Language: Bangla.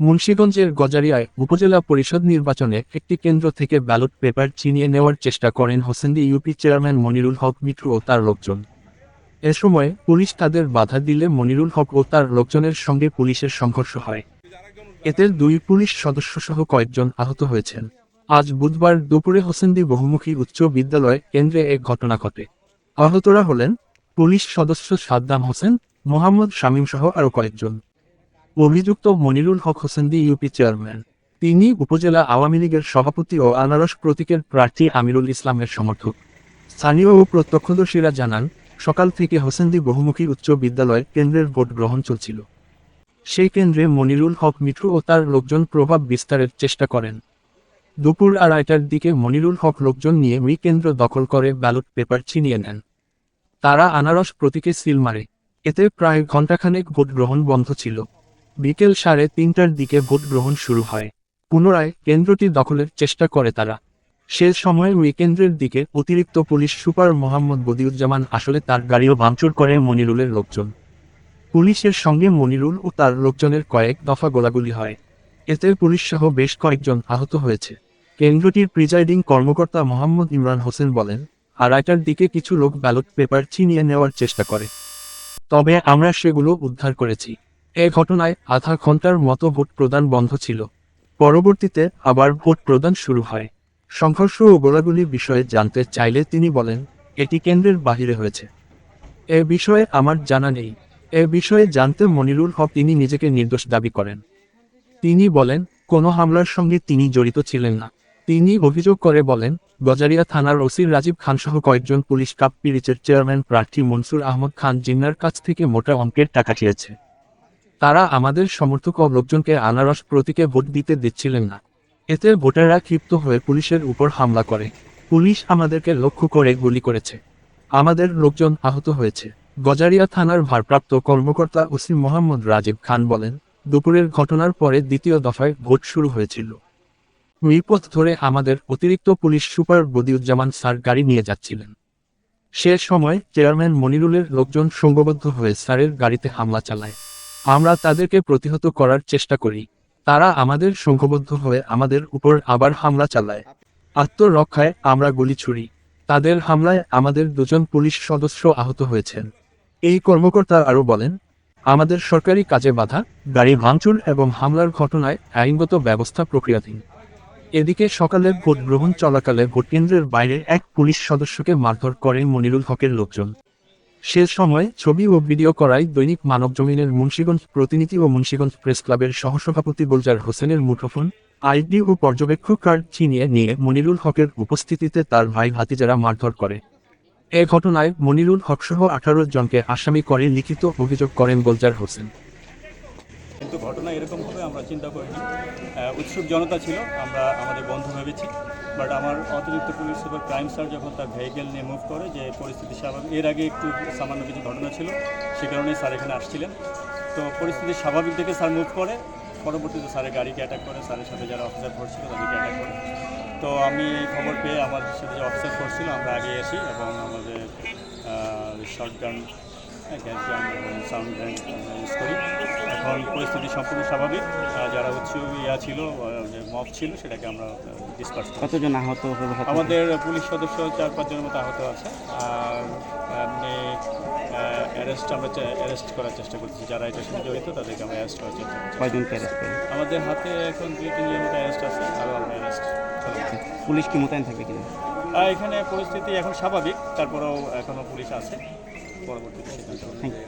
মুন্সিগঞ্জের গজারিয়ায় উপজেলা পরিষদ নির্বাচনে একটি কেন্দ্র থেকে ব্যালট পেপার ছিনিয়ে নেওয়ার চেষ্টা করেন হোসেন্দি ইউপি চেয়ারম্যান মনিরুল হক মিঠু ও তার লোকজন। এ সময় পুলিশ তাদের বাধা দিলে মনিরুল হক ও তার লোকজনের সঙ্গে পুলিশের সংঘর্ষ হয়। এতে দুই পুলিশ সদস্য সহ কয়েকজন আহত হয়েছেন। আজ বুধবার দুপুরে হোসেন্দি বহুমুখী উচ্চ বিদ্যালয় কেন্দ্রে এক ঘটনা ঘটে। আহতরা হলেন পুলিশ সদস্য সাদ্দাম হোসেন, মোহাম্মদ শামীম সহ আরও কয়েকজন। অভিযুক্ত মনিরুল হক হোসেন্দি ইউপি চেয়ারম্যান। তিনি উপজেলা আওয়ামী লীগের সভাপতি ও আনারস প্রতীকের প্রার্থী আমিরুল ইসলামের সমর্থক। স্থানীয় ও প্রত্যক্ষদর্শীরা জানান, সকাল থেকে হোসেন্দি বহুমুখী উচ্চ বিদ্যালয় কেন্দ্রের ভোট গ্রহণ চলছিল। সেই কেন্দ্রে মনিরুল হক মিঠু ও তার লোকজন প্রভাব বিস্তারের চেষ্টা করেন। দুপুর আড়াইটার দিকে মনিরুল হক লোকজন নিয়ে ওই কেন্দ্র দখল করে ব্যালট পেপার ছিনিয়ে নেন। তারা আনারস প্রতীকে সিল মারে। এতে প্রায় ঘণ্টাখানেক ভোট গ্রহণ বন্ধ ছিল। বিকেল সাড়ে তিনটার দিকে ভোট গ্রহণ শুরু হয়। পুনরায় কেন্দ্রটি দখলের চেষ্টা করে তারা। সে সময় কেন্দ্রের দিকে অতিরিক্ত পুলিশ সুপার মোহাম্মদ বদিউজ্জামান আসলে তার গাড়িও ভাঙচুর করে মনিরুলের লোকজন। পুলিশের সঙ্গে মনিরুল ও তার লোকজনের কয়েক দফা গোলাগুলি হয়। এতে পুলিশসহ বেশ কয়েকজন আহত হয়েছে। কেন্দ্রটির প্রিজাইডিং কর্মকর্তা মোহাম্মদ ইমরান হোসেন বলেন আর আড়াইটার দিকে কিছু লোক ব্যালট পেপার ছিনিয়ে নেওয়ার চেষ্টা করে। তবে আমরা সেগুলো উদ্ধার করেছি। এ ঘটনায় আধা ঘণ্টার মতো ভোট প্রদান বন্ধ ছিল। পরবর্তীতে আবার ভোট প্রদান শুরু হয়। সংঘর্ষ ও গোলাগুলি বিষয়ে জানতে চাইলে তিনি বলেন, এটি কেন্দ্রের বাহিরে হয়েছে। এ বিষয়ে আমার জানা নেই। এ বিষয়ে জানতে মনিরুল হক তিনি নিজেকে নির্দোষ দাবি করেন। তিনি বলেন, কোনো হামলার সঙ্গে তিনি জড়িত ছিলেন না। তিনি অভিযোগ করে বলেন, গজারিয়া থানার ওসির রাজীব খান সহ কয়েকজন পুলিশ কাপ পিরিচের চেয়ারম্যান প্রার্থী মনসুর আহমদ খান জিন্নার কাছ থেকে মোটা অঙ্কের টাকা চেয়েছে তারা আমাদের সমর্থক ও লোকজনকে আনারস প্রতীকে ভোট দিতে দিচ্ছিলেন না। এতে ভোটাররা ক্ষিপ্ত হয়ে পুলিশের উপর হামলা করে। পুলিশ আমাদেরকে লক্ষ্য করে গুলি করেছে। আমাদের লোকজন আহত হয়েছে। গজারিয়া থানার ভারপ্রাপ্ত কর্মকর্তা ওসি মোহাম্মদ রাজীব খান বলেন, দুপুরের ঘটনার পরে দ্বিতীয় দফায় ভোট শুরু হয়েছিল। ওই পথ ধরে আমাদের অতিরিক্ত পুলিশ সুপার বদিউজ্জামান স্যার গাড়ি নিয়ে যাচ্ছিলেন। সে সময় চেয়ারম্যান মনিরুলের লোকজন সংঘবদ্ধ হয়ে স্যারের গাড়িতে হামলা চালায়। আমরা তাদেরকে প্রতিহত করার চেষ্টা করি। তারা আমাদের সংঘবদ্ধ হয়ে আমাদের উপর আবার হামলা চালায়। আত্মরক্ষায় আমরা গুলি ছুড়ি। তাদের হামলায় আমাদের দুজন পুলিশ সদস্য আহত হয়েছেন। এই কর্মকর্তা আরও বলেন, আমাদের সরকারি কাজে বাধা, গাড়ি ভাঙচুর এবং হামলার ঘটনায় আইনগত ব্যবস্থা প্রক্রিয়াধীন। এদিকে সকালে ভোট গ্রহণ চলাকালে ভোটকেন্দ্রের বাইরে এক পুলিশ সদস্যকে মারধর করে মনিরুল হকের লোকজন। সে সময় ছবি ও ভিডিও করায় দৈনিক মানব জমিনের মুন্সীগঞ্জ প্রতিনিধি ও মুন্সীগঞ্জ প্রেস ক্লাবের সহসভাপতি গোলজার হোসেনের মুঠোফোন, আইডি ও পর্যবেক্ষক কার্ড ছিনিয়ে নিয়ে মনিরুল হকের উপস্থিতিতে তার ভাই ভাতিজারা মারধর করে। এ ঘটনায় মনিরুল হকসহ আঠারো জনকে আসামি করে লিখিত অভিযোগ করেন গোলজার হোসেন। কিন্তু ঘটনা এরকম হবে, আমরা চিন্তা করিনি। উৎসুক জনতা ছিল, আমরা আমাদের বন্ধ ভেবেছি। বাট আমার অতিরিক্ত পুলিশ সুপার ক্রাইম স্যার যখন তার ভেহিকেল নিয়ে মুভ করে, যে পরিস্থিতি স্বাভাবিক, এর আগে একটু সামান্য কিছু ঘটনা ছিল, সে কারণে স্যার এখানে আসছিলেন। তো পরিস্থিতি স্বাভাবিক দেখে স্যার মুভ করে, পরবর্তীতে স্যারের গাড়িকে অ্যাটাক করে, স্যারের সাথে যারা অফিসার ফোর্স ছিল তাদেরকে অ্যাটাক করে। তো আমি এই খবর পেয়ে আমার সাথে যে অফিসার ফোর্স ছিল, আমরা আগে আসি এবং আমাদের শর্ট গান সাউন্ড গান ইউজ করি। এখন পরিস্থিতি সম্পূর্ণ স্বাভাবিক। যারা হচ্ছে ইয়া ছিল যে মব ছিল সেটাকে আমরা ডিসকাস কতজন আহত আমাদের পুলিশ সদস্য চার পাঁচজনের মতো আহত আছে। আর অ্যারেস্ট আমরা অ্যারেস্ট করার চেষ্টা করছি যারা এটার সাথে জড়িত তাদেরকে আমরা অ্যারেস্ট করার চেষ্টা করছি কয়জনকে অ্যারেস্ট করে আমাদের হাতে এখন দুই তিনজনের মতো অ্যারেস্ট আছে আরও আমরা অ্যারেস্ট পুলিশ কি মোতায়েন থাকবে কিনা? এখানে পরিস্থিতি এখন স্বাভাবিক তারপরেও এখনও পুলিশ আছে। পরবর্তীতে সিদ্ধান্ত হবে। Thank you